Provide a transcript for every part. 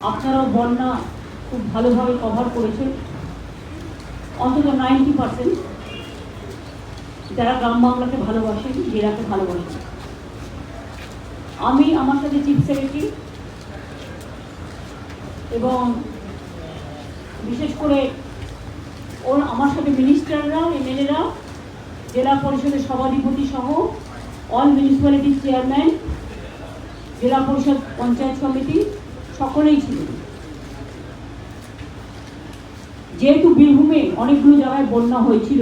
আপনারাও বন্যা খুব ভালোভাবে কভার করেছেন অন্তত নাইনটি পার্সেন্ট যারা গ্রাম বাংলাকে ভালোবাসেন জেলাকে ভালোবাসেন আমি আমার সাথে চিফ সেক্রেটারি এবং বিশেষ করে ওর আমার সাথে মিনিস্টাররা এমএলএরা জেলা পরিষদের সভাধিপতি সহ অল মিউনিসিপ্যালিটি চেয়ারম্যান জেলা পরিষদ পঞ্চায়েত সমিতি সকলেই ছিলেন যেহেতু বীরভূমে অনেকগুলো জায়গায় বন্যা হয়েছিল,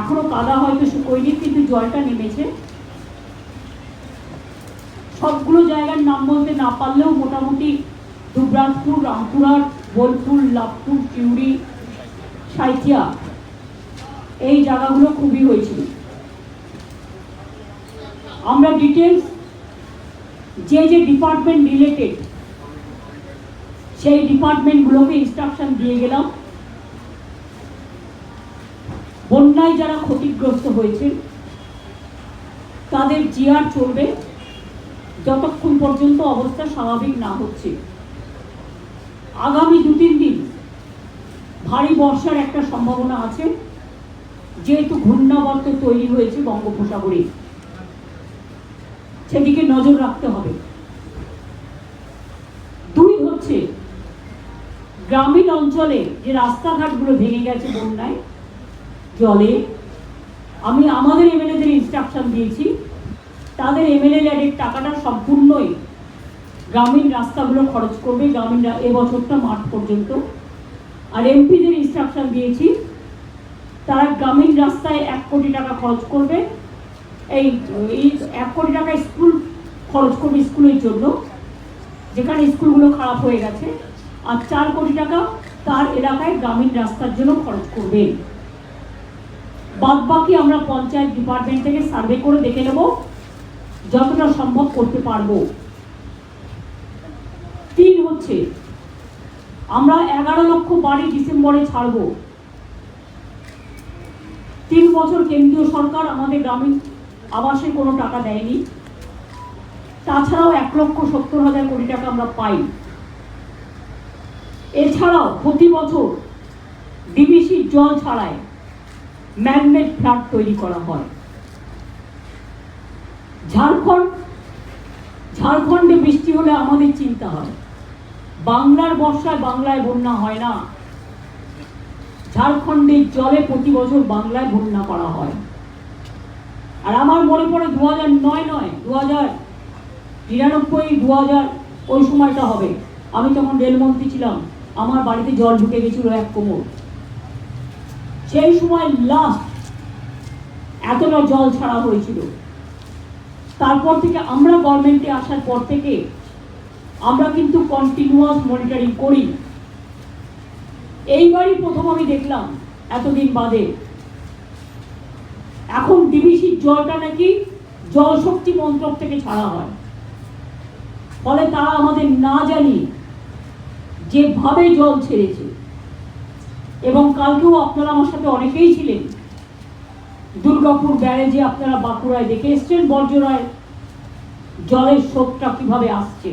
এখনও কাদা হয়তো শুকোয়নি কিন্তু জলটা নেমেছে। সবগুলো জায়গার নাম বলতে না পারলেও মোটামুটি দুবরাজপুর, রামপুরহাট, বোলপুর, লাভপুর চিউড়ি সাইথিয়া, এই জায়গাগুলো খুবই হয়েছিল। আমরা ডিটেলস যে যে ডিপার্টমেন্ট রিলেটেড সেই ডিপার্টমেন্টগুলোকে ইনস্ট্রাকশন দিয়ে গেলাম। বন্যায় যারা ক্ষতিগ্রস্ত হয়েছে, তাদের জিআর চলবে যতক্ষণ পর্যন্ত অবস্থা স্বাভাবিক না হচ্ছে। আগামী দু তিন দিন ভারী বর্ষার একটা সম্ভাবনা আছে, যেহেতু ঘূর্ণাবর্ত তৈরি হয়েছে বঙ্গোপসাগরে। সেদিকে নজর রাখতে হবে। দুই হচ্ছে, গ্রামীণ অঞ্চলে যে রাস্তাঘাটগুলো ভেঙে গেছে বন্যায়, জলে, আমি আমাদের এমএলএদের ইনস্ট্রাকশন দিয়েছি, তাদের এমএলএ ল্যাডের টাকাটা সম্পূর্ণই গ্রামীণ রাস্তাগুলো খরচ করবে গ্রামীণ এবছরটা মার্চ পর্যন্ত। আর এমপিদের ইনস্ট্রাকশন দিয়েছি, তারা গ্রামীণ রাস্তায় এক কোটি টাকা খরচ করবে এই এক কোটি টাকা স্কুল খরচ করবে স্কুলের জন্য। যেখানে স্কুলগুলো খারাপ হয়ে গেছে, আর চার কোটি টাকা তার এলাকায় গ্রামীণ রাস্তার জন্য খরচ করবে। বাদ বাকি আমরা পঞ্চায়েত ডিপার্টমেন্ট থেকে সার্ভে করে দেখে নেব যতটা সম্ভব করতে পারব। তিন হচ্ছে, আমরা এগারো লক্ষ বাড়ি ডিসেম্বরে ছাড়বো। তিন বছর কেন্দ্রীয় সরকার আমাদের গ্রামীণ আবাসে কোনো টাকা দেয়নি। তাছাড়াও এক লক্ষ সত্তর হাজার কোটি টাকা আমরা পাই। এছাড়াও প্রতি বছর ডিবিসির জল ছাড়ায় ম্যানমেড ফ্ল্যাট তৈরি করা হয়। ঝাড়খণ্ড, ঝাড়খণ্ডে বৃষ্টি হলে আমাদের চিন্তা হয়। বাংলার বর্ষায় বাংলায় বন্যা হয় না। ঝাড়খণ্ডের জলে প্রতি বছর বাংলায় বন্যা করা হয়। আর আমার মনে পড়ে দু হাজার নয় নয় দু হাজার নিরানব্বই দু হাজার ওই সময়টা হবে। আমি তখন রেলমন্ত্রী ছিলাম। আমার বাড়িতে জল ঢুকে গেছিল এক কোমর। সেই সময় লাস্ট এতটা জল ছাড়া হয়েছিল। তারপর থেকে আমরা গভর্নমেন্টে আসার পর থেকে আমরা কিন্তু কন্টিনিউয়াস মনিটরিং করি। এইবারই প্রথম আমি দেখলাম, এতদিন বাদে। এখন ডিবিসির জলটা নাকি জল শক্তি মন্ত্রক থেকে ছাড়া হয়। ফলে তারা আমাদের না জানি যেভাবে জল ছেড়েছে। এবং কালকেও আপনারা আমার সাথে অনেকেই ছিলেন। দুর্গাপুর ব্যারেজে আপনারা বাঁকুড়ায় দেখে এসছেন, বর্জরায় জলের স্রোতটা কীভাবে আসছে।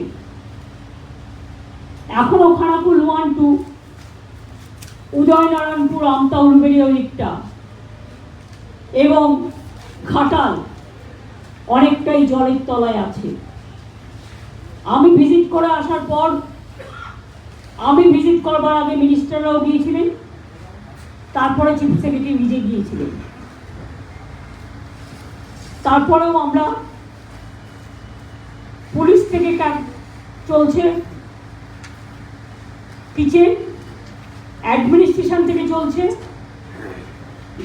এখনও খানাকুল ওয়ান টু, উদয়নারায়ণপুর আমতা উলবেড়ি ওই দিকটা। এবং ঘাটাল অনেকটাই জলের তলায় আছে। আমি ভিজিট করে আসার পর, আমি ভিজিট করবার আগে মিনিস্টাররাও গিয়েছিলেন, তারপরে চিফ সেক্রেটারি নিজে গিয়েছিলেন। তারপরেও আমরা পুলিশ থেকে ক্যাম্প চলছে কিচেন অ্যাডমিনিস্ট্রেশন থেকে চলছে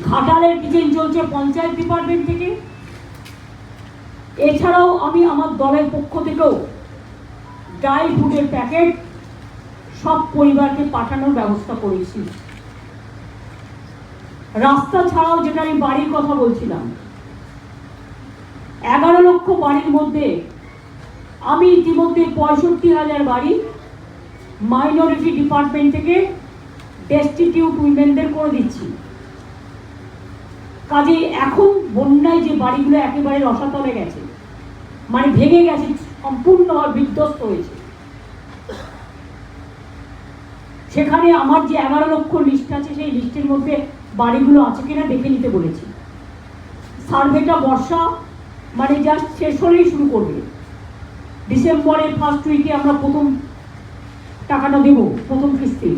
ঘাটালের কিচেন চলছে পঞ্চায়েত ডিপার্টমেন্ট থেকে। এছাড়াও আমি আমার দলের পক্ষ থেকেও ড্রাই ফুডের প্যাকেট সব পরিবারকে পাঠানোর ব্যবস্থা করেছি। রাস্তা ছাড়াও যেটা আমি বাড়ির কথা বলছিলাম, এগারো লক্ষ বাড়ির মধ্যে আমি ইতিমধ্যে পঁয়ষট্টি হাজার বাড়ি মাইনরিটি ডিপার্টমেন্ট থেকে ডেস্টিটিউট উইমেনদের করে দিচ্ছি। কাজে এখন বন্যায় যে বাড়িগুলো একেবারে রসাতলে গেছে মানে ভেঙে গেছে, সম্পূর্ণ বিধ্বস্ত হয়েছে। সেখানে আমার যে এগারো লক্ষ লিস্ট আছে, সেই লিস্টের মধ্যে বাড়িগুলো আছে কিনা দেখে নিতে বলেছি। সার্ভেটা বর্ষা মানে জাস্ট শেষ হলেই শুরু করবে। ডিসেম্বরের ফার্স্ট উইকে আমরা প্রথম টাকাটা দেবো, প্রথম কিস্তি।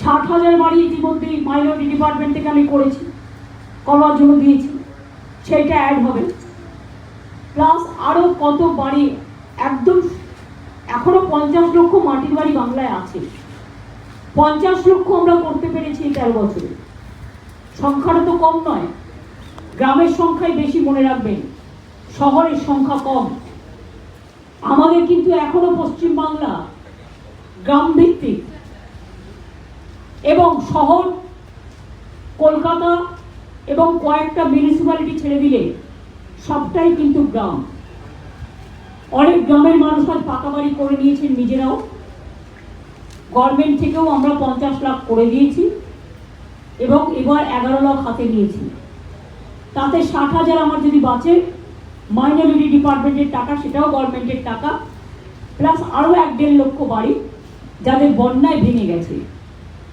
ষাট হাজার বাড়ি ইতিমধ্যেই মাইনরিটি ডিপার্টমেন্ট থেকে আমি করেছি। করবার জন্য দিয়েছি সেইটা অ্যাড হবে। প্লাস আরও কত বাড়ি, একদম এখনও পঞ্চাশ লক্ষ মাটির বাড়ি বাংলায় আছে। পঞ্চাশ লক্ষ আমরা করতে পেরেছি এই তেরো বছরে। সংখ্যাটা তো কম নয়। গ্রামের সংখ্যাই বেশি মনে রাখবেন। শহরের সংখ্যা কম। আমাদের কিন্তু এখনও পশ্চিম বাংলা গ্রাম ভিত্তিক এবং শহর, কলকাতা এবং কয়েকটা মিউনিসিপ্যালিটি ছেড়ে দিলে সবটাই কিন্তু গ্রাম। অনেক গ্রামের মানুষ আজ পাকা বাড়ি করে নিয়েছেন নিজেরাও। গভর্নমেন্ট থেকেও আমরা পঞ্চাশ লাখ করে দিয়েছি এবং এবার এগারো লাখ হাতে নিয়েছি। তাতে ষাট হাজার আমার যদি বাঁচে মাইনরিটি ডিপার্টমেন্টের টাকা, সেটাও গভর্নমেন্টের টাকা প্লাস আরও এক দেড় লক্ষ বাড়ি, যাদের বন্যায় ভেঙে গেছে,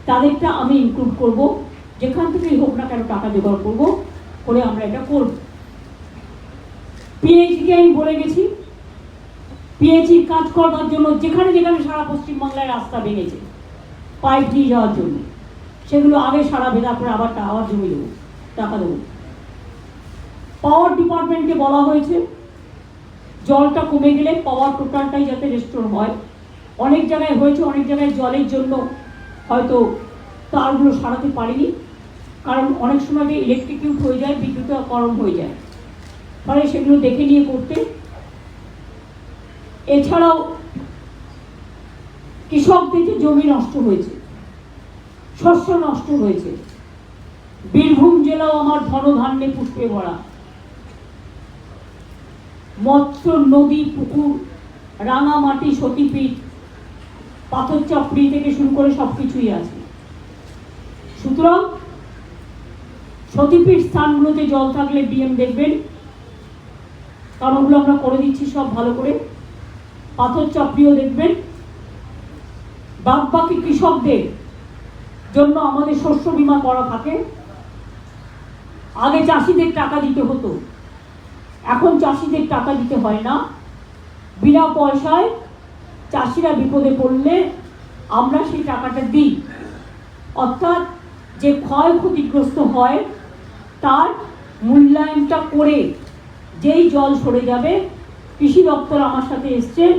তাদেরটা আমি ইনক্লুড করব। যেখান থেকেই হোক না কেন টাকা জোগাড় করব, করে আমরা এটা করব। পিএইচকে আমি বলে গেছি পিএইচির কাজ করবার জন্য যেখানে যেখানে সারা পশ্চিমবাংলায় রাস্তা ভেঙেছে, পাইপ দিয়ে যাওয়ার জন্য, সেগুলো আগে সারা ভেঙে তারপরে আবার আবার জমি দেবো, টাকা দেবো। পাওয়ার ডিপার্টমেন্টকে বলা হয়েছে, জলটা কমে গেলে পাওয়ার টোটালটাই যাতে রেস্টোর হয়। অনেক জায়গায় হয়েছে, অনেক জায়গায় জলের জন্য হয়তো তারগুলো সারাতে পারিনি। কারণ অনেক সময় ইলেকট্রিকিউট হয়ে যায় বিদ্যুৎ গরম হয়ে যায়। ফলে সেগুলো দেখে নিয়ে করতে। এছাড়াও কৃষকদের যে জমি নষ্ট হয়েছে, শস্য নষ্ট হয়েছে, বীরভূম জেলাও আমার ধন ধনধান্যে পুষ্পে ভরা। মৎস্য, নদী, পুকুর রাঙামাটি সতীপীঠ পাথর চাপড়ি থেকে শুরু করে সব কিছুই আছে। সুতরাং সতীপীঠ স্থানগুলোতে জল থাকলে ডিএম দেখবেন। কারণ ওগুলো আমরা করে দিচ্ছি সব ভালো করে। পাথর চাপড়িও দেখবেন। বাদ বাকি কৃষকদের জন্য আমাদের শস্য বীমা করা থাকে। আগে চাষিদের টাকা দিতে হতো। এখন চাষিদের টাকা দিতে হয় না। বিনা পয়সায় চাষিরা বিপদে পড়লে আমরা সেই টাকাটা দিই। অর্থাৎ যে ক্ষয়ক্ষতিগ্রস্ত হয় তার মূল্যায়নটা করে যেই জল সরে যাবে, কৃষি দপ্তর আমার সাথে এসছেন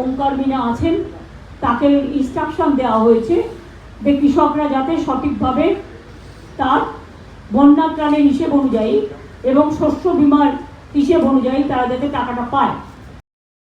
ওঙ্কার মিনা আছেন, তাকে ইনস্ট্রাকশন দেওয়া হয়েছে যে কৃষকরা যাতে সঠিকভাবে তার বন্যা প্রাণের হিসেব অনুযায়ী এবং শস্য বিমার হিসেব অনুযায়ী তারা যাতে টাকাটা পায়।